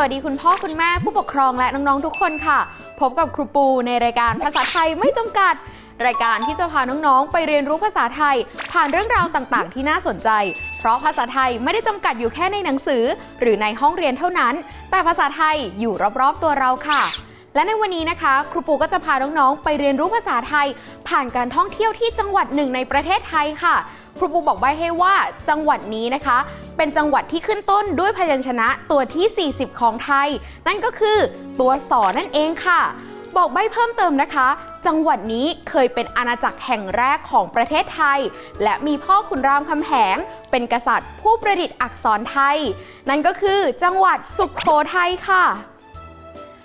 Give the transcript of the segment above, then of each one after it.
วัสดีคุณพ่อคุณแม่ผู้ปกครองและน้องๆทุกคนค่ะ พบกับครูปูในรายการภาษาไทยไม่จำกัด รายการที่จะพาน้องๆ ไปเรียนรู้ภาษาไทย ผ่านเรื่องราวต่างๆ ที่น่าสนใจ เพราะภาษาไทยไม่ได้จำกัดอยู่แค่ในหนังสือ หรือในห้องเรียนเท่านั้น แต่ภาษาไทยอยู่รอบๆตัวเราค่ะ และในวันนี้นะคะ ครูปูก็จะพาน้องๆ ไปเรียนรู้ภาษาไทย ผ่านการท่องเที่ยวที่จังหวัดหนึ่งในประเทศไทยค่ะ ครูปูบอกไว้ให้ว่าจังหวัดนี้นะคะ เป็นจังหวัดที่ขึ้นต้นด้วยพยัญชนะตัวที่ 40 ของไทย นั่นก็คือตัวสอนั่นเองค่ะ บอกใบเพิ่มเติมนะคะ จังหวัดนี้เคยเป็นอาณาจักรแห่งแรกของประเทศไทย และมีพ่อขุนรามคำแหง เป็นกษัตริย์ผู้ประดิษฐ์อักษรไทย นั่นก็คือจังหวัดสุขโขทัยค่ะ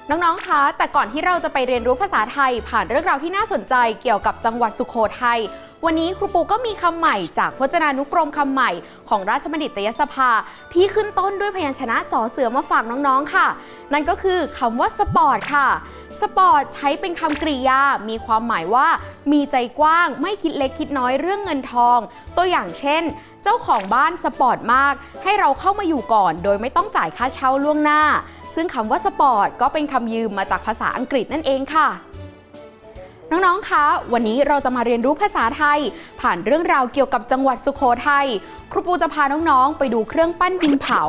น้อง ๆ คะ แต่ก่อนที่เราจะไปเรียนรู้ภาษาไทยผ่านเรื่องราวที่น่าสนใจเกี่ยวกับจังหวัดสุขโขทัย วันนี้ครูปูก็มีคำใหม่จากพจนานุกรมคำใหม่ของราชบัณฑิตยสภา ที่ขึ้นต้นด้วยพยัญชนะสอเสือมาฝากน้องๆค่ะ นั่นก็คือคำว่าสปอร์ตค่ะสปอร์ตใช้เป็นคำกริยา มีความหมายว่า มีใจกว้าง ไม่คิดเล็กคิดน้อยเรื่องเงินทอง ตัวอย่างเช่น เจ้าของบ้านสปอร์ตมาก ให้เราเข้ามาอยู่ก่อน โดยไม่ต้องจ่ายค่าเช่าล่วงหน้า ซึ่งคำว่าสปอร์ตก็เป็นคำยืมมาจากภาษาอังกฤษนั่นเองค่ะ น้องๆ คะ วันนี้เราจะมาเรียนรู้ภาษาไทย ผ่านเรื่องราวเกี่ยวกับจังหวัดสุโขทัย ครูปูจะพาน้องๆ ไปดูเครื่องปั้นดินเผา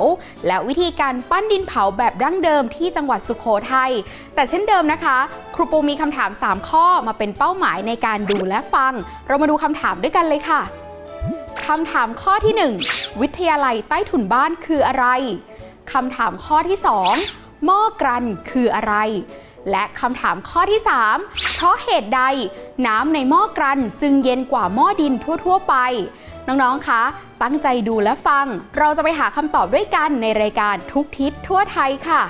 และวิธีการปั้นดินเผาแบบดั้งเดิมที่จังหวัดสุโขทัย แต่เช่นเดิมนะคะ ครูปูมีคำถาม 3 ข้อมาเป็นเป้าหมายในการดูและฟัง เรามาดูคำถามด้วยกันเลยค่ะ คำถามข้อที่ 1 วิทยาลัยใต้ถุนบ้านคืออะไร คำถามข้อที่ 2 หม้อกรันคืออะไร และคำถามข้อที่ 3 เพราะเหตุใด น้ำในหม้อกรันจึงเย็นกว่าหม้อดินทั่ว ๆ ไป น้องๆ คะ ตั้งใจดูและฟัง เราจะไปหาคำตอบด้วยกันในรายการทุกทิศทั่วไทยค่ะ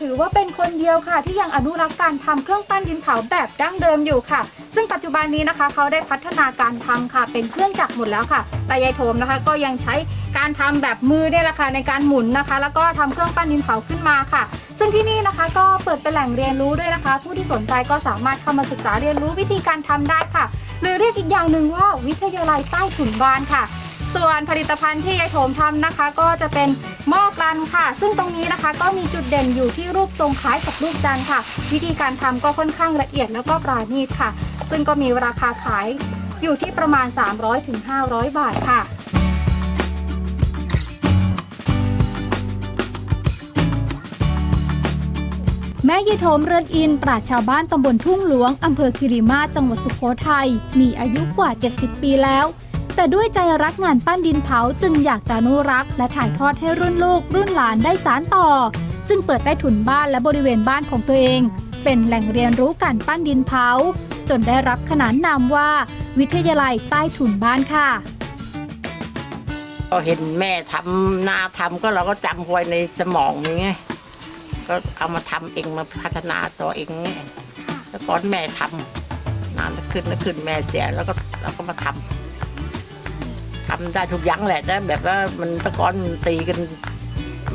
ถือว่าเป็นคนเดียวค่ะ ที่ยังอนุรักษ์การทำเครื่องปั้นดินเผาแบบดั้งเดิมอยู่ค่ะ ซึ่งปัจจุบันนี้นะคะเขาได้พัฒนาการทำค่ะ เป็นเครื่องจักรหมดแล้วค่ะ แต่ยายโถมนะคะ ก็ยังใช้การทำแบบมือเนี่ยแหละค่ะในการหมุนนะคะ แล้วก็ทำเครื่องปั้นดินเผาขึ้นมาค่ะซึ่งที่นี่นะคะก็เปิดเป็นแหล่งเรียนรู้ด้วยนะคะ ผู้ที่สนใจก็สามารถเข้ามาศึกษาเรียนรู้วิธีการทำได้ค่ะ หรือเรียกอีกอย่างหนึ่งว่าวิทยาลัยใต้ถุนบานค่ะ ส่วนผลิตภัณฑ์ที่ยายโถมทำนะคะ ก็จะเป็นหม้อกลันค่ะ ซึ่งตรงนี้นะคะก็มีจุดเด่นอยู่ที่รูปทรงคล้ายกับรูปจันทร์ค่ะ วิธีการทำก็ค่อนข้างละเอียดแล้วก็ปราณีตค่ะ ซึ่งก็มีราคาขายอยู่ที่ประมาณ 300-500 บาทค่ะแม่ยายโถมเรือนอินปราชาวบ้านตำบลทุ่งหลวง อำเภอคิริมาจังหวัดสุโขทัย มีอายุกว่า 70 ปีแล้ว แต่ด้วยใจรักงานปั้นดินเผาจึงอยากจะอนุรักษ์และถ่ายทอดให้รุ่นลูกรุ่นหลานได้สานต่อ จึงเปิดใต้ถุนบ้านและบริเวณบ้านของตัวเอง เป็นแหล่งเรียนรู้การปั้นดินเผา จนได้รับขนานนามว่า วิทยาลัยใต้ถุนบ้านค่ะก็เห็นแม่ทำนาทำก็เราก็จำไว้ในสมองอย่างก็เอามาทำเองมาพัฒนาตัวเองเงี้ยแล้วก่อนแม่ทำนานขึ้นแล้วขึ้นแม่เสียแล้วก็เราก็มาทำ ทำได้ทุกอย่างแหละแต่แบบว่ามันตะกอนตีกัน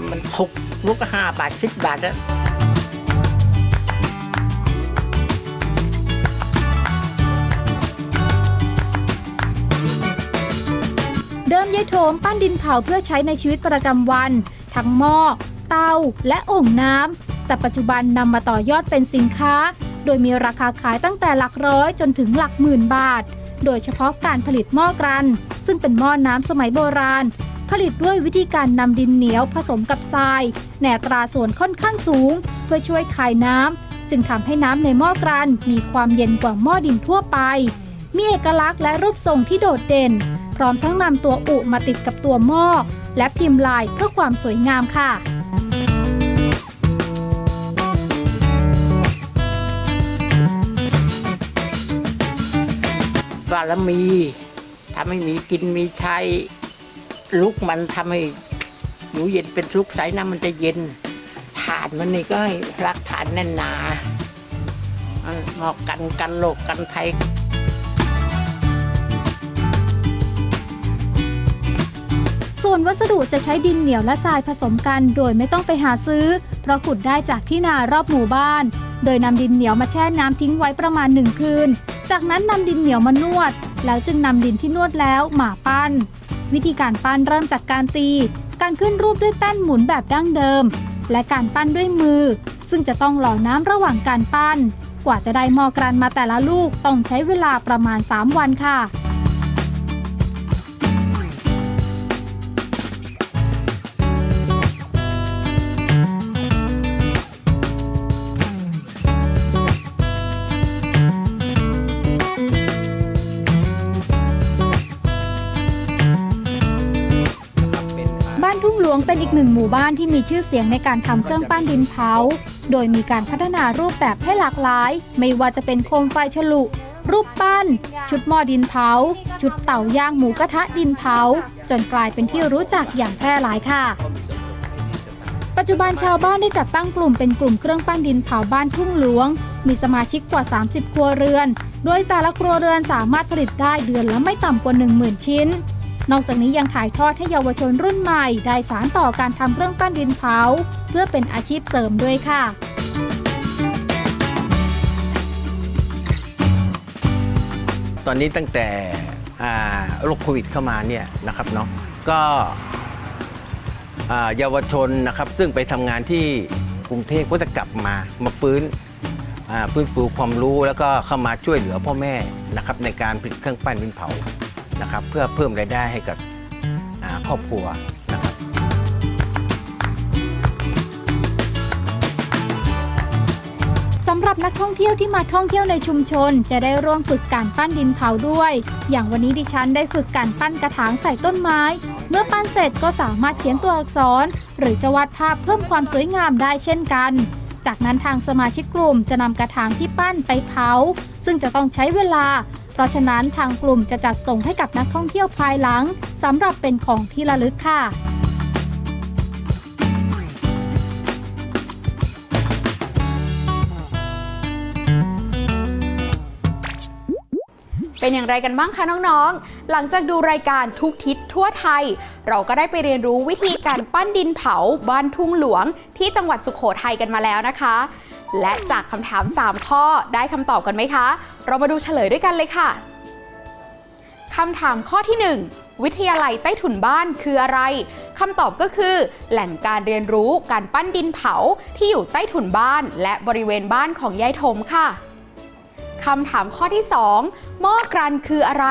มันหกลูกห้าบาทสิบบาทอะเดิมยายโถมปั้นดินเผาเพื่อใช้ในชีวิตประจำวัน ทั้งหม้อเตาและโอ่งน้ำแต่ปัจจุบันนำมาต่อยอดเป็นสินค้า โดยมีราคาขายตั้งแต่หลักร้อยจนถึงหลักหมื่นบาท โดยเฉพาะการผลิตหม้อกรัน ซึ่งเป็นหม้อน้ำสมัยโบราณ ผลิตด้วยวิธีการนำดินเหนียวผสมกับทรายแหนตราส่วนค่อนข้างสูง เพื่อช่วยคายน้ำจึงทำให้น้ำในหม้อกรันมีความเย็นกว่าหม้อดินทั่วไป มีเอกลักษณ์และรูปทรงที่โดดเด่น พร้อมทั้งนำตัวอุมาติดกับตัวหม้อและพิมพ์ลายเพื่อความสวยงามค่ะารมีทำให้มีกินมีใช้ลุกมันทำให้หนูเย็นเป็นสุกใสน้ำมันจะเย็นฐานมันนี่ก็ให้รักฐานแน่นหนาเหมาะกันกันโลกกันไทยส่วนวัสดุจะใช้ดินเหนียวและทรายผสมกันโดยไม่ต้องไปหาซื้อ เพราะขุดได้จากที่นารอบหมู่บ้าน โดยนำดินเหนียวมาแช่น้ำทิ้งไว้ประมาณหนึ่งคืน จากนั้นนำดินเหนียวมานวด แล้วจึงนำดินที่นวดแล้วมาปั้น วิธีการปั้นเริ่มจากการตี การขึ้นรูปด้วยแป้นหมุนแบบดั้งเดิม และการปั้นด้วยมือ ซึ่งจะต้องหล่อน้ำระหว่างการปั้น กว่าจะได้หมอกรันมาแต่ละลูกต้องใช้เวลาประมาณ 3 วันค่ะ วงเป็นอีกหนึ่งหมู่บ้านที่มีชื่อเสียงในการทำเครื่องปั้นดินเผา โดยมีการพัฒนารูปแบบให้หลากหลาย ไม่ว่าจะเป็นโคมไฟฉลุ รูปปั้น ชุดหม้อดินเผา ชุดเต่าย่างหมูกระทะดินเผา จนกลายเป็นที่รู้จักอย่างแพร่หลายค่ะ ปัจจุบันชาวบ้านได้จัดตั้งกลุ่มเป็นกลุ่มเครื่องปั้นดินเผาบ้านทุ่งหลวง มีสมาชิกกว่า 30 ครัวเรือน โดยแต่ละครัวเรือนสามารถผลิตได้เดือนละไม่ต่ำกว่า 10,000 ชิ้น นอกจากนี้ยังถ่ายทอดให้เยาวชนรุ่นใหม่ ได้สารต่อการทำเครื่องปั้นดินเผา เพื่อเป็นอาชีพเสริมด้วยค่ะตอนนี้ตั้งแต่โรคโควิดเข้ามาเนี่ยนะครับเนาะก็เยาวชนนะครับ ซึ่งไปทำงานที่กรุงเทพก็จะกลับมามาฟื้นฟื้นฟูความรู้แล้วก็เข้ามาช่วยเหลือพ่อแม่นะครับในการผลิตเครื่องปั้นดินเผา นะครับเพื่อเพิ่มรายได้ให้กับครอบครัวนะครับสำหรับนักท่องเที่ยวที่มาท่องเที่ยวในชุมชน จะได้ร่วมฝึกการปั้นดินเผาด้วย อย่างวันนี้ดิฉันได้ฝึกการปั้นกระถางใส่ต้นไม้ เมื่อปั้นเสร็จก็สามารถเขียนตัวอักษร หรือจะวาดภาพเพิ่มความสวยงามได้เช่นกัน จากนั้นทางสมาชิกกลุ่มจะนำกระถางที่ปั้นไปเผา ซึ่งจะต้องใช้เวลา ราะฉะนั้นทางกลุ่มจะจัดส่งให้กับนักท่องเที่ยวภายหลังสำหรับเป็นของที่ระลึกค่ะเป็นอย่างไรกันบ้างคะน้องๆ หลังจากดูรายการทุกทิศทั่วไทย เราก็ได้ไปเรียนรู้วิธีการปั้นดินเผาบ้านทุ่งหลวงที่จังหวัดสุขโขทัยกันมาแล้วนะคะ และจากคำถาม 3 ข้อได้คำตอบกันไหมคะ เรามาดูเฉลยด้วยกันเลยค่ะคำถามข้อที่ 1 วิทยาลัยใต้ถุนบ้านคืออะไรคำตอบก็คือ แหล่งการเรียนรู้การปั้นดินเผาที่อยู่ใต้ถุนบ้าน และบริเวณบ้านของยายถมค่ะคำถามข้อที่ 2 หม้อกรันคืออะไร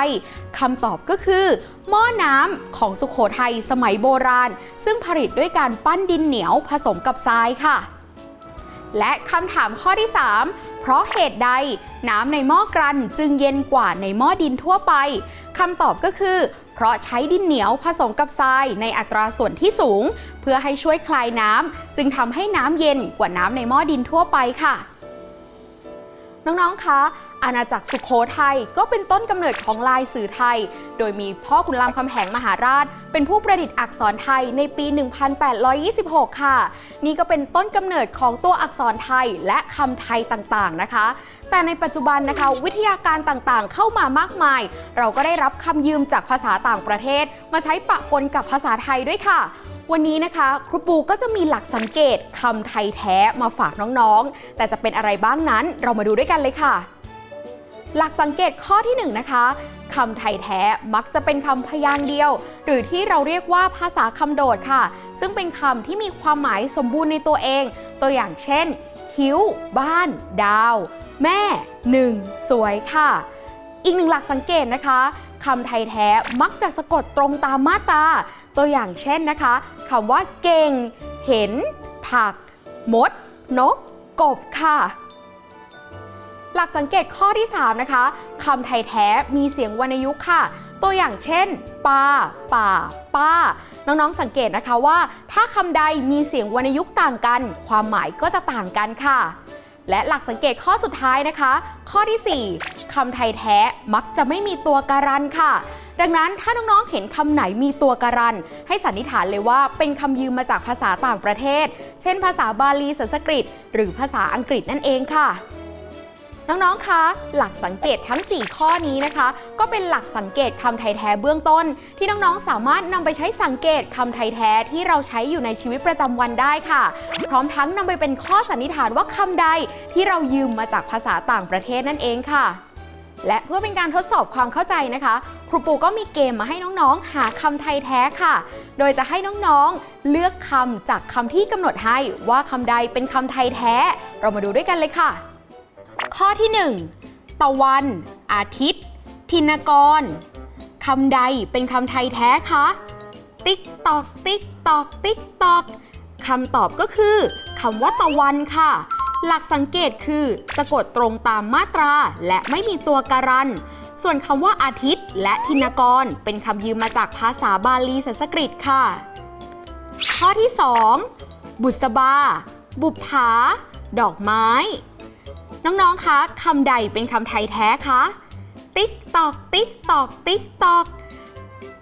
คำตอบก็คือ หม้อน้ำของสุขโขทัยสมัยโบราณ ซึ่งผลิตด้วยการปั้นดินเหนียวผสมกับทรายค่ะ และคำถามข้อที่ 3 เพราะเหตุใด น้ำในหม้อกรันจึงเย็นกว่าในหม้อดินทั่วไปคำตอบก็คือ เพราะใช้ดินเหนียวผสมกับทรายในอัตราส่วนที่สูง เพื่อให้ช่วยคลายน้ำจึงทำให้น้ำเย็นกว่าน้ำในหม้อดินทั่วไปค่ะ น้องๆ คะ อาณาจักรสุขโขทัยก็เป็นต้นกำเนิดของลายสื่อไทย โดยมีพ่อขุนรามคำแหงมหาราช เป็นผู้ประดิษฐ์อักษรไทยในปี 1826 ค่ะ นี่ก็เป็นต้นกำเนิดของตัวอักษรไทยและคำไทยต่างๆนะคะ แต่ในปัจจุบันนะคะ วิทยาการต่างๆ เข้ามามากมาย เราก็ได้รับคำยืมจากภาษาต่างประเทศ มาใช้ปะปนกับภาษาไทยด้วยค่ะวันนี้นะคะครูปูก็จะมีหลักสังเกตคำไทยแท้มาฝากน้องๆ แต่จะเป็นอะไรบ้างนั้นเรามาดูด้วยกันเลยค่ะ หลักสังเกตข้อที่ 1 นะคะคำไทยแท้มักจะเป็นคำพยางค์เดียว หรือที่เราเรียกว่าภาษาคำโดดค่ะ ซึ่งเป็นคำที่มีความหมายสมบูรณ์ในตัวเอง ตัวอย่างเช่น คิ้ว บ้าน ดาว แม่หนึ่งสวยค่ะ อีกหนึ่งหลักสังเกตนะคะคำไทยแท้มักจะสะกดตรงตามมาตราตัวอย่างเช่นนะคะคำว่าเก่ง เห็น ผัก มด นก กบค่ะ หลักสังเกตข้อที่ 3 นะคะคำไทยแท้มีเสียงวรรณยุกต์ค่ะ ตัวอย่างเช่นปาป่า ป้า น้องๆสังเกตนะคะว่า ถ้าคำใดมีเสียงวรรณยุกต์ต่างกัน ความหมายก็จะต่างกันค่ะ และหลักสังเกตข้อสุดท้ายนะคะ ข้อที่ 4คำไทยแท้มักจะไม่มีตัวการันค่ะดังนั้นถ้าน้องๆ เห็นคำไหนมีตัวการัน ให้สันนิษฐานเลยว่าเป็นคำยืมมาจากภาษาต่างประเทศ เช่นภาษาบาลีสันสกฤต หรือภาษาอังกฤษนั่นเองค่ะ น้องๆ คะ หลักสังเกตทั้ง 4 ข้อนี้นะคะ ก็เป็นหลักสังเกตคำไทยแท้เบื้องต้น ที่น้องๆ สามารถนำไปใช้สังเกตคำไทยแท้ที่เราใช้อยู่ในชีวิตประจำวันได้ค่ะ พร้อมทั้งนำไปเป็นข้อสันนิษฐานว่าคำใดที่เรายืมมาจากภาษาต่างประเทศนั่นเองค่ะ และเพื่อเป็นการทดสอบความเข้าใจนะคะ ครูปูก็มีเกมมาให้น้องๆ หาคำไทยแท้ค่ะ โดยจะให้น้องๆ เลือกคำจากคำที่กำหนดให้ว่าคำใดเป็นคำไทยแท้ เรามาดูด้วยกันเลยค่ะ ข้อที่ 1 ตะวัน อาทิตย์ ทินกรคำใดเป็นคำไทยแท้คะ ติ๊กตอก ติ๊กตอก ติ๊กตอกคำตอบก็คือคำว่าตะวันค่ะ หลักสังเกตคือ สะกดตรงตามมาตราและไม่มีตัวการัน ส่วนคำว่าอาทิตย์ และทินกร เป็นคำยืมมาจากภาษาบาลีสันสกฤตค่ะ ข้อที่ 2 บุษบา บุปผา ดอกไม้ น้องๆ คะคำใดเป็นคำไทยแท้คะ ติ๊กตอก ติ๊กตอก ติ๊กตอก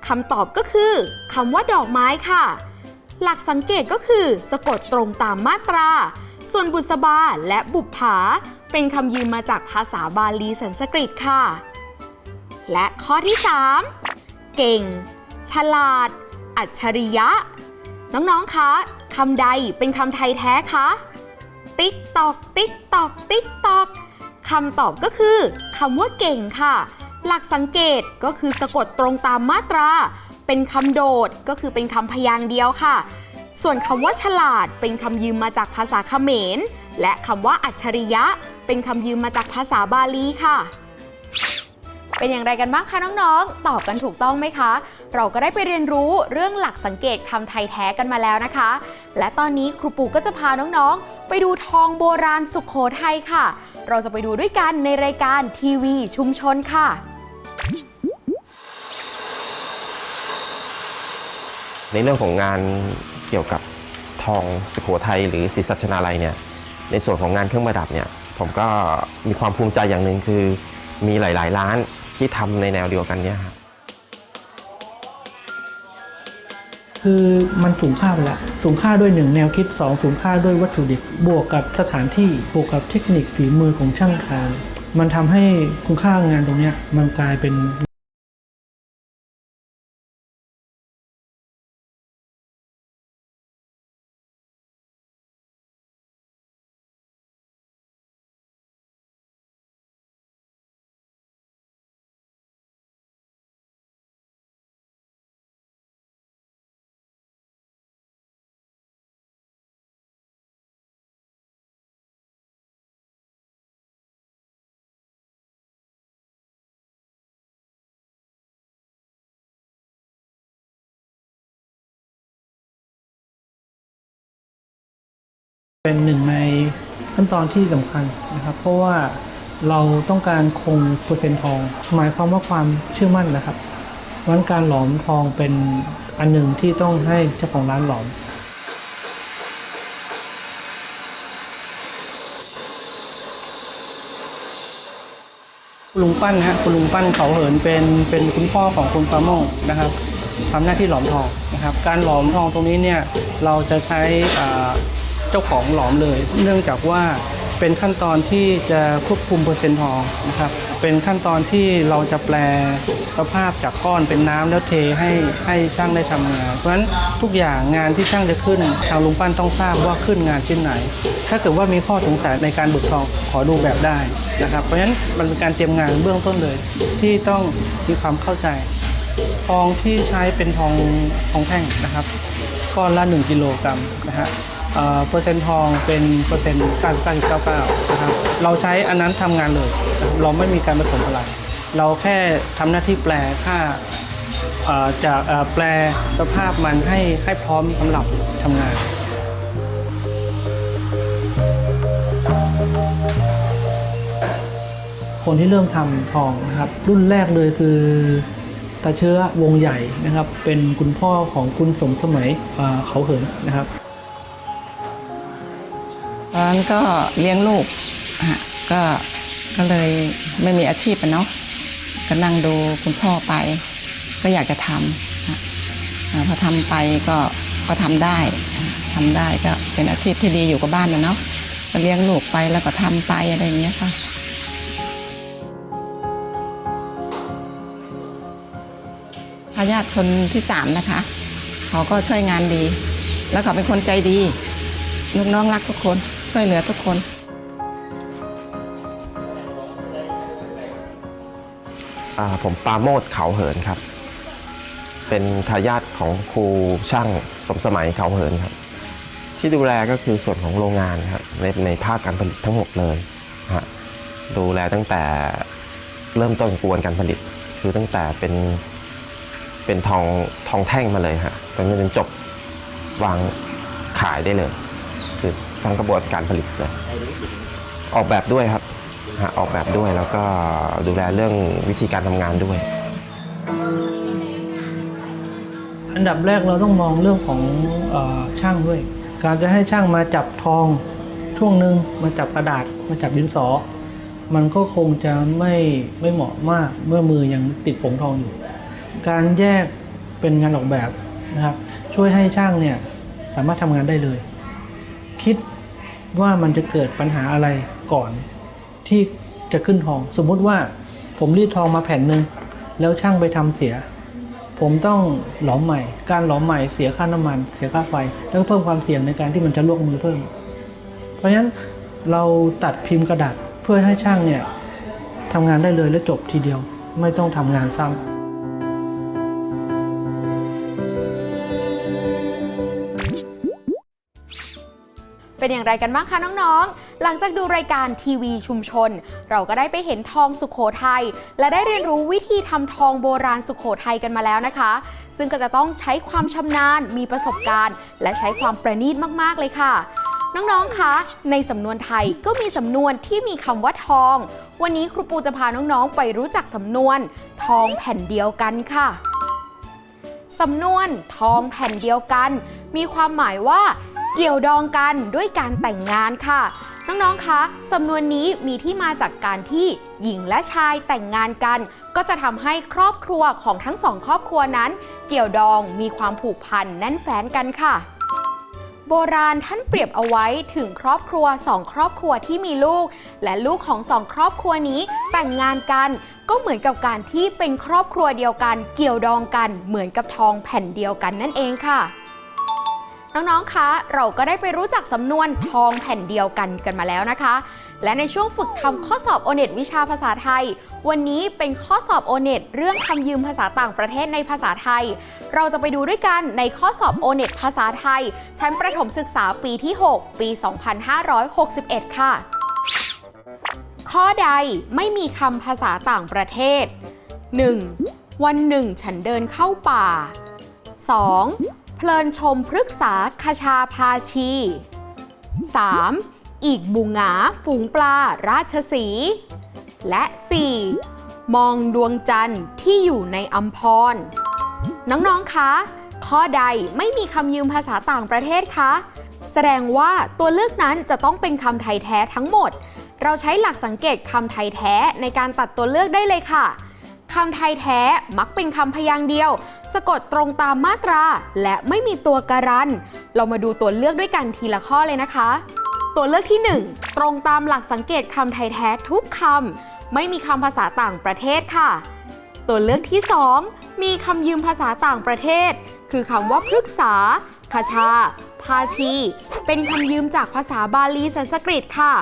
คำตอบก็คือคำว่าดอกไม้ค่ะ หลักสังเกตก็คือ สะกดตรงตามมาตรา ส่วนบุษบาและบุปผา เป็นคำยืมมาจากภาษาบาลีสันสกฤตค่ะ และข้อที่ 3 เก่ง ฉลาด อัจฉริยะ น้องๆ คะคำใดเป็นคำไทยแท้คะ ติ๊กตอกติ๊กตอกติ๊กตอกคำตอบก็คือคำว่าเก่งค่ะ หลักสังเกตก็คือสะกดตรงตามมาตรา เป็นคำโดดก็คือเป็นคำพยางค์เดียวค่ะ ส่วนคำว่าฉลาดเป็นคำยืมมาจากภาษาเขมร และคำว่าอัจฉริยะ เป็นคำยืมมาจากภาษาบาลีค่ะ เป็นอย่างไรกันบ้างคะน้องๆ ตอบกันถูกต้องไหมคะ เราก็ได้ไปเรียนรู้เรื่องหลักสังเกตคำไทยแท้กันมาแล้วนะคะ และตอนนี้ครูปูก็จะพาน้องๆ ไปดูทองโบราณสุขโขทัยค่ะ เราจะไปดูด้วยกันในรายการทีวีชุมชนค่ะในเรื่องของงานเกี่ยวกับทองสุโขทัยหรือศรีสัชนาลัยเนี่ยในส่วนของงานเครื่องประดับเนี่ยผมก็มีความภูมิใจอย่างหนึ่งคือมีหลาย ๆ ร้าน ที่ทำในแนวเดียวกันเนี่ยครับคือมันสูงค่าไปแล้วสูงค่าด้วยหนึ่งแนวคิดสองสูงค่าด้วยวัตถุดิบบวกกับสถานที่บวกกับเทคนิคฝีมือของช่างคานมันทำให้คุณค่างานตรงเนี้ยมันกลายเป็น เป็นหนึ่งในขั้นตอนที่สำคัญนะครับ เพราะว่าเราต้องการคงเปอร์เซ็นต์ทอง หมายความว่าความเชื่อมั่นนะครับเพราะฉะนั้นการหลอมทองเป็นอันหนึ่งที่ต้องให้เจ้าของร้านหลอมคุณลุงปั้นนะฮะคุณลุงปั้นเขาเหินเป็นเป็นคุณพ่อของคุณปราโมงนะครับทำหน้าที่หลอมทองนะครับ การหลอมทองตรงนี้เนี่ยเราจะใช้ จ้าของหลอมเลย เนื่องจากว่าเป็นขั้นตอนที่จะควบคุมเปอร์เซ็นต์ทองนะครับ เป็นขั้นตอนที่เราจะแปลสภาพจากก้อนเป็นน้ำแล้วเทให้ให้ช่างได้ทำงาน เพราะฉะนั้นทุกอย่างงานที่ช่างจะขึ้นทางลุงปั้นต้องทราบว่าขึ้นงานชิ้นไหน ถ้าเกิดว่ามีข้อสงสัยในการบุกทองขอดูแบบได้นะครับ เพราะฉะนั้นมันเป็นการเตรียมงานเบื้องต้นเลย ที่ต้องมีความเข้าใจ ทองที่ใช้เป็นทองทองแท่งนะครับก้อนละ 1 กิโลกรัมนะฮะ เอ่อเปอร์เซ็นต์ทองเป็นเปอร์เซ็นต์99.99นะครับเราใช้อันนั้นทำงานเลย เราไม่มีการผสมอะไร เราแค่ทำหน้าที่แปลค่าอ่อจากอ่อแปลสภาพมันให้ให้พร้อมสำหรับทำงานคนที่เริ่มทำทองนะครับ รุ่นแรกเลยคือตาเชื้อวงใหญ่นะครับ เป็นคุณพ่อของคุณสมสมัยเขาเหินนะครับ อนก็เลี้ยงลูกก็ก็เลยไม่มีอาชีพอะเนาะก็นั่งดูคุณพ่อไป ก็อยากจะทำพอทำไปก็ก็ทำได้ทำได้ก็เป็นอาชีพที่ดีอยู่กับบ้านนะเนาะก็เลี้ยงลูกไปแล้วก็ทำไปอะไรอย่างเงี้ยค่ะ ทายาทคนที่สามนะคะ เขาก็ช่วยงานดี แล้วเขาเป็นคนใจดี ลูกน้องรักทุกคน ช่วยเหลือทุกคน อ่าผมปราโมดเขาเหินครับ เป็นทายาทของครูช่างสมสมัยเขาเหินครับ ที่ดูแลก็คือส่วนของโรงงานครับในในภาคการผลิตทั้งหมดเลยฮะดูแลตั้งแต่เริ่มต้นกระบวนการผลิต คือตั้งแต่เป็นเป็นทองทองแท่งมาเลยฮะจนจนจบวางขายได้เลย คือ ทั้งกระบวนการผลิตเลยออกแบบด้วยครับออกแบบด้วยแล้วก็ดูแลเรื่องวิธีการทำงานด้วย อันดับแรกเราต้องมองเรื่องของอช่างด้วย การจะให้ช่างมาจับทองช่วงหนึ่งมาจับกระดาษมาจับดินสอ มันก็คงจะไม่ไม่เหมาะมากเมื่อมือยังติดผงทองอยู่ การแยกเป็นงานออกแบบนะครับช่วยให้ช่างเนี่ยสามารถทำงานได้เลย คิดว่ามันจะเกิดปัญหาอะไรก่อนที่จะขึ้นทอง สมมุติว่าผมรีดทองมาแผ่นหนึ่งแล้วช่างไปทำเสีย ผมต้องหลอมใหม่ การหลอมใหม่เสียค่าน้ำมัน เสียค่าไฟ แล้วก็เพิ่มความเสี่ยงในการที่มันจะลวกมือเพิ่ม เพราะฉะนั้นเราตัดพิมพ์กระดาษเพื่อให้ช่างเนี่ยทำงานได้เลยและจบทีเดียว ไม่ต้องทำงานซ้ำ เป็นอย่างไรกันบ้างคะน้องๆ หลังจากดูรายการทีวีชุมชน เราก็ได้ไปเห็นทองสุขโขทัยและได้เรียนรู้วิธีทำทองโบราณสุขโขทัยกันมาแล้วนะคะ ซึ่งก็จะต้องใช้ความชำนาญมีประสบการณ์ และใช้ความประณีตมากๆเลยค่ะน้อง ๆ คะ ในสำนวนไทยก็มีสำนวนที่มีคำว่าทอง วันนี้ครูปูจะพาน้อง ๆ ไปรู้จักสำนวน ทองแผ่นเดียวกันค่ะ สำนวน ทองแผ่นเดียวกัน มีความหมายว่า เกี่ยวดองกันด้วยการแต่งงานค่ะ น้องๆ คะสำนวนนี้มีที่มาจากการที่หญิงและชายแต่งงานกัน ก็จะทำให้ครอบครัวของทั้งสองครอบครัวนั้น เกี่ยวดองมีความผูกพันแน่นแฟ้นกันค่ะ โบราณท่านเปรียบเอาไว้ถึงครอบครัวสองครอบครัวที่มีลูก และลูกของสองครอบครัวนี้แต่งงานกันก็เหมือนกับการที่เป็นครอบครัวเดียวกัน เกี่ยวดองกันเหมือนกับทองแผ่นเดียวกันนั่นเองค่ะ น้องๆ คะ เราก็ได้ไปรู้จักสำนวนทองแผ่นเดียวกันกันมาแล้วนะคะ และในช่วงฝึกทำข้อสอบโอเน็ตวิชาภาษาไทย วันนี้เป็นข้อสอบโอเน็ตเรื่องคำยืมภาษาต่างประเทศในภาษาไทย เราจะไปดูด้วยกันในข้อสอบโอเน็ตภาษาไทย ชั้นประถมศึกษาปีที่ 6 ปี 2561 ค่ะ ข้อใดไม่มีคำภาษาต่างประเทศ 1. วันหนึ่งฉันเดินเข้าป่า 2. เพลินชมพฤกษาคชาพาชี 3. อีกบุงหงาฝูงปลาราชสี และ 4. มองดวงจันทร์ที่อยู่ในอัมพร น้อง ๆ คะ ข้อใดไม่มีคำยืมภาษาต่างประเทศคะ แสดงว่าตัวเลือกนั้นจะต้องเป็นคำไทยแท้ทั้งหมด เราใช้หลักสังเกตคำไทยแท้ในการตัดตัวเลือกได้เลยค่ะ คำไทยแท้มักเป็นคำพยางค์เดียว สะกดตรงตามมาตรา และไม่มีตัวการัน เรามาดูตัวเลือกด้วยกันทีละข้อเลยนะคะ ตัวเลือกที่ 1 ตรงตามหลักสังเกตคำไทยแท้ทุกคำไม่มีคำภาษาต่างประเทศค่ะ ตัวเลือกที่ 2 มีคำยืมภาษาต่างประเทศ คือคำว่าพฤกษาคาชาภาชี เป็นคำยืมจากภาษาบาลีสันสกฤตค่ะ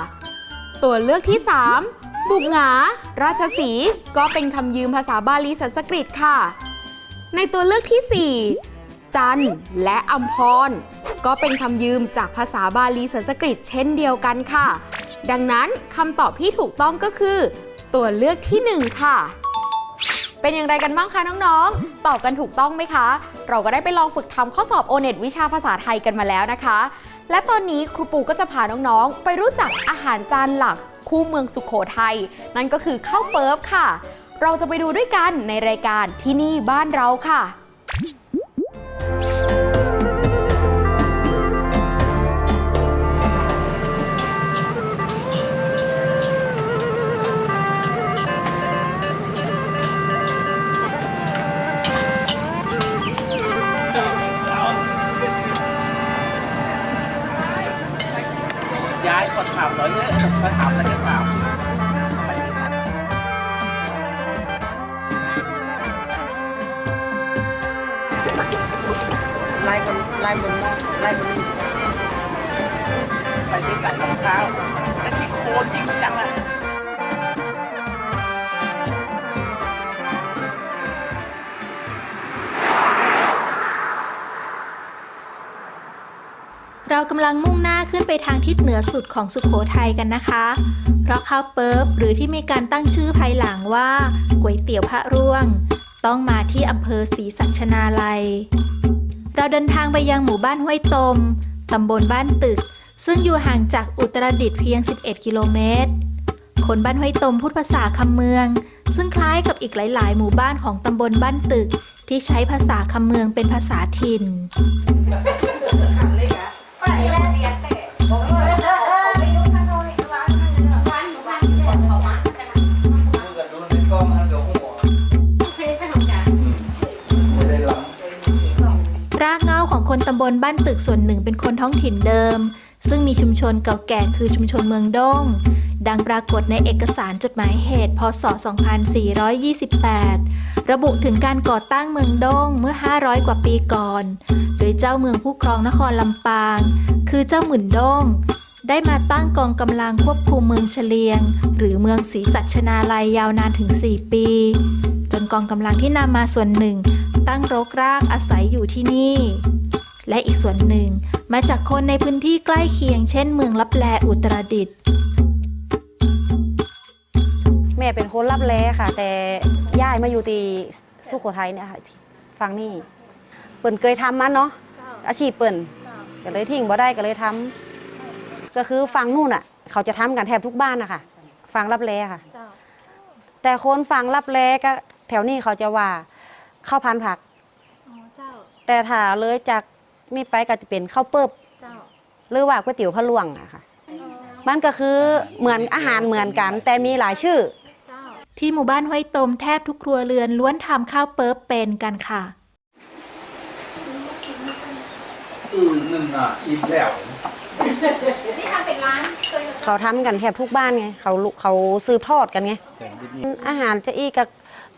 ตัวเลือกที่ 3 บุกหงา ราชสี ก็เป็นคำยืมภาษาบาลีสันสกฤตค่ะ ในตัวเลือกที่ 4 จันและอัมพร ก็เป็นคำยืมจากภาษาบาลีสันสกฤตเช่นเดียวกันค่ะ ดังนั้นคำตอบที่ถูกต้องก็คือ ตัวเลือกที่ 1 ค่ะเป็นอย่างไรกันบ้างคะน้องๆ ตอบกันถูกต้องไหมคะ เราก็ได้ไปลองฝึกทำข้อสอบโอเน็วิชาภาษาไทยกันมาแล้วนะคะ และตอนนี้ครูปูก็จะพาน้องๆ ไปรู้จักอาหารจานหลัก คู่เมืองสุขโขทัยนั่นก็คือข้าวเปิบค่ะ เราจะไปดูด้วยกันในรายการที่นี่บ้านเราค่ะ ย้ายคนถามร้อยเยอะมาถามแล้วจะถามไล่คนไล่คนไล่คนไปด้วยกันรองเท้าแล้วที่โคนจริงจังอะ เรากำลังมุ่งหน้าขึ้นไปทางทิศเหนือสุดของสุขโขทัยกันนะคะ เพราะข้าวเปิบหรือที่มีการตั้งชื่อภายหลังว่าก๋วยเตี๋ยวพระร่วง ต้องมาที่อำเภอศรีสัชนาลัย เราเดินทางไปยังหมู่บ้านห้วยตมตำบลบ้านตึก ซึ่งอยู่ห่างจากอุตรดิตถ์เพียง 11 กิโลเมตร คนบ้านห้วยตมพูดภาษาคำเมือง ซึ่งคล้ายกับอีกหลาย ๆ หมู่บ้านของตำบลบ้านตึก ที่ใช้ภาษาคำเมืองเป็นภาษาถิ่น คนตำบลบ้านตึกส่วนหนึ่งเป็นคนท้องถิ่นเดิม ซึ่งมีชุมชนเก่าแก่คือชุมชนเมืองด้ง ดังปรากฏในเอกสารจดหมายเหตุ พศ 2428 ระบุถึงการก่อตั้งเมืองด้งเมื่อ 500 กว่าปีก่อน โดยเจ้าเมืองผู้ครองนครลำปาง คือเจ้าหมื่นด้งได้มาตั้งกองกำลังควบคุมเมืองเฉลียง หรือเมืองศรีสัชนาลัยยาวนานถึง 4 ปี จนกองกำลังที่นำมาส่วนหนึ่ง ตั้งรกรากอาศัยอยู่ที่นี่ และอีกส่วนหนึ่งมาจากคนในพื้นที่ใกล้เคียงเช่นเมืองลับแลอุตรดิตถ์แม่เป็นคนรับแลค่ะ แต่ย้ายมาอยู่ที่สุโขทัยเนี่ยค่ะฟังนี่เปิ่นเคยทำมันเนาะอาชีพเปิ่นก็เลยทิ้งบ่ได้ก็เลยทำก็คือฟังนู่นอะ เขาจะทำกันแทบทุกบ้านนะคะฟังรับแลค่ะ แต่คนฟังรับแลก็ แถวนี้เขาจะว่าข้าวพันผักแต่ถ้าเลยจากนี่ไปก็จะเป็นข้าวเปิบหรือว่าก๋วยเตี๋ยวพะลวงอะค่ะ มันก็คือเหมือนอาหารเหมือนกัน แต่มีหลายชื่อที่หมู่บ้านห้วยตมแทบทุกครัวเรือนล้วนทำข้าวเปิ๊บเป็นกันค่ะ อืมนึ่งอะอิ่มแล้วเขาทำกันแทบทุกบ้านไงเขาลุเขาซื้อทอดกันไงอาหารจะอีกก็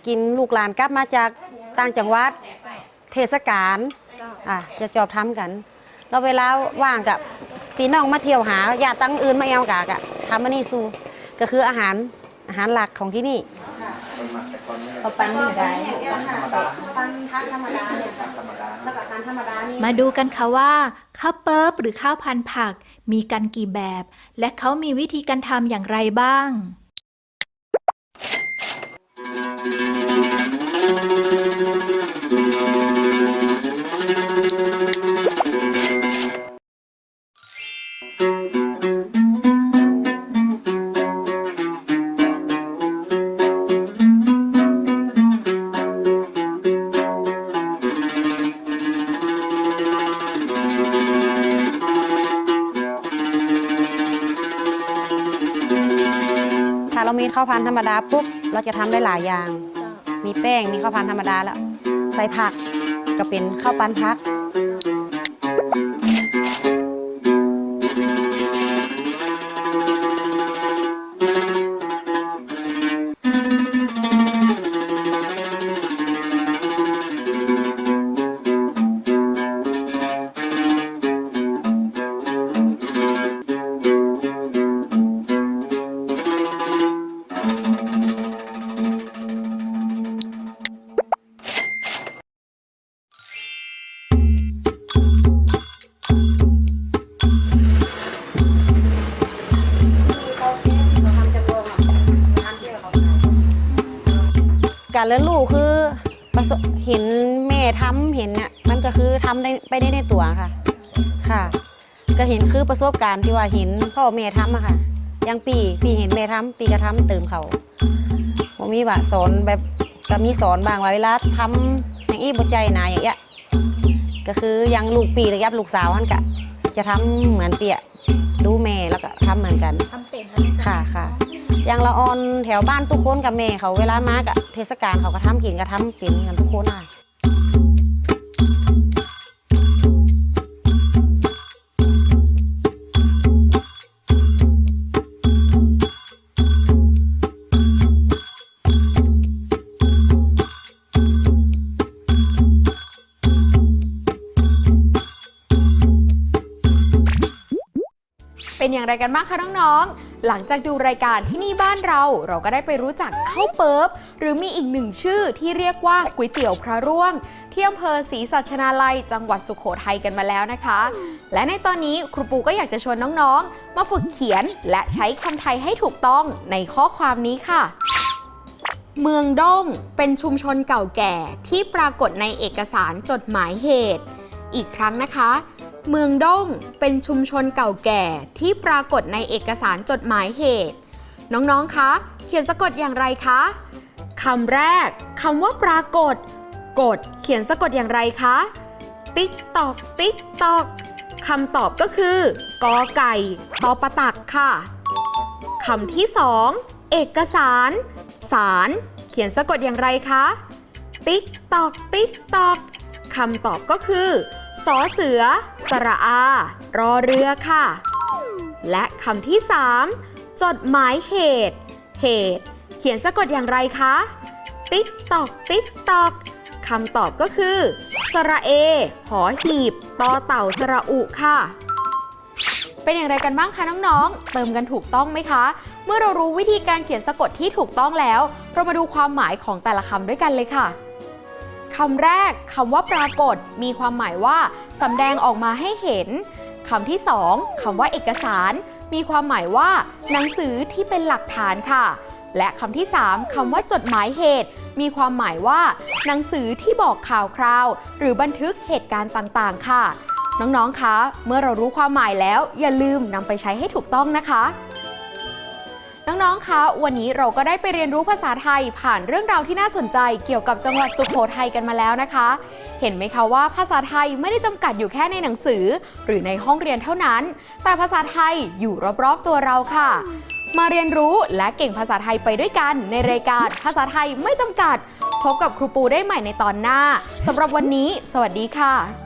กินลูกหลานกลับมาจากต่างจังหวัดเทศกาลอะจะจอบทำกันแล้วเวลาว่างกับพี่น้องมาเที่ยวหาญาติตั้งอื่นมาเอวกากะทำมานี่สู้ก็คืออาหารอาหารหลักของที่นี่เขาปั้นนี่ได้ปั้นทานธรรมดาเนี่ยแล้วก็ทานธรรมดานี่ มาดูกันค่ะว่าข้าวเปิ๊บหรือข้าวพันผักมีกันกี่แบบ และเขามีวิธีการทำอย่างไรบ้างถ้า เรามีข้าวพันธุ์ธรรมดาปุ๊บเราจะทำได้หลายอย่าง มีแป้งมีข้าวพันธุ์ธรรมดาแล้ว ใส่ผักก็เป็นข้าวปั้นผัก การเลี้ยงลูกคือประสบเห็นแม่ทำเห็นเนี่ยมันก็คือทำได้ไปได้ในตัวค่ะ ค่ะ ก็เห็นคือประสบการณ์ที่ว่าเห็นพ่อแม่ทำอะค่ะอยังปีปีเห็นแม่ทำปีก็ทำเติมเขาผมมีว่าสอนแบบก็มีสอนบางว่าเวลาทำอย่างอี้บใจนะอย่างเงี้ยก็คืออยังลูกปีระยับลูกสาวนั่นกะจะทำเหมือนเตี่ยดูแม่แล้วก็ทำเหมือนกันทำเป็นค่ะค่ะ อย่างละออนแถวบ้านทุกคนกับแม่เขาเวลามากอะเทศกาลเขาก็ทำกินก็ทำกินกันทุกคนอะเป็นอย่างไรกันบ้างคะน้องๆ หลังจากดูรายการที่นี่บ้านเราเราก็ได้ไปรู้จักข้าวเปิบหรือมีอีกหนึ่งชื่อที่เรียกว่าก๋วยเตี๋ยวพระร่วง ที่อำเภอศรีสัชนาลัย จังหวัดสุโขทัยกันมาแล้วนะคะ และในตอนนี้ครูปูก็อยากจะชวนน้องๆ มาฝึกเขียนและใช้คำไทยให้ถูกต้องในข้อความนี้ค่ะ เมืองด้งเป็นชุมชนเก่าแก่ที่ปรากฏในเอกสารจดหมายเหตุ อีกครั้งนะคะ เมืองด้งเป็นชุมชนเก่าแก่ที่ปรากฏในเอกสารจดหมายเหตุ น้องๆ คะ เขียนสะกดอย่างไรคะคำแรกคำว่าปรากฏ กด เขียนสะกดอย่างไรคะ ติ๊กตอก ติ๊กตอกคำตอบก็คือกอไก่ตอประตักค่ะคำที่สองเอกสาร สาร เขียนสะกดอย่างไรคะ ติ๊กตอก ติ๊กตอกคำตอบก็คือ สอเสือ สระอา รอเรือค่ะ และคำที่ 3 จดหมายเหตุ เหตุ เขียนสะกดอย่างไรคะ ติ๊กตอกติ๊กตอกคำตอบก็คือ สระเอ หอหีบตอเต่าสระอุค่ะ เป็นอย่างไรกันบ้างคะน้องๆ เติมกันถูกต้องไหมคะ เมื่อเรารู้วิธีการเขียนสะกดที่ถูกต้องแล้ว เรามาดูความหมายของแต่ละคำด้วยกันเลยค่ะ คำแรกคำว่าปรากฏ มีความหมายว่าสำแดงออกมาให้เห็นคำที่สองคำว่าเอกสาร มีความหมายว่า หนังสือที่เป็นหลักฐานค่ะ และคำที่3คำว่าจดหมายเหตุ มีความหมายว่า หนังสือที่บอกข่าวคราว หรือบันทึกเหตุการณ์ต่างๆ ค่ะ น้องๆ คะ เมื่อเรารู้ความหมายแล้ว อย่าลืมนำไปใช้ให้ถูกต้องนะคะ น้องๆ คะ วันนี้เราก็ได้ไปเรียนรู้ภาษาไทยผ่านเรื่องราวที่น่าสนใจเกี่ยวกับจังหวัดสุโขทัยกันมาแล้วนะคะ เห็นไหมคะว่าภาษาไทยไม่ได้จำกัดอยู่แค่ในหนังสือ หรือในห้องเรียนเท่านั้น แต่ภาษาไทยอยู่รอบๆตัวเราค่ะ มาเรียนรู้และเก่งภาษาไทยไปด้วยกัน ในรายการภาษาไทยไม่จำกัด พบกับครูปูได้ใหม่ในตอนหน้าสำหรับวันนี้ สวัสดีค่ะ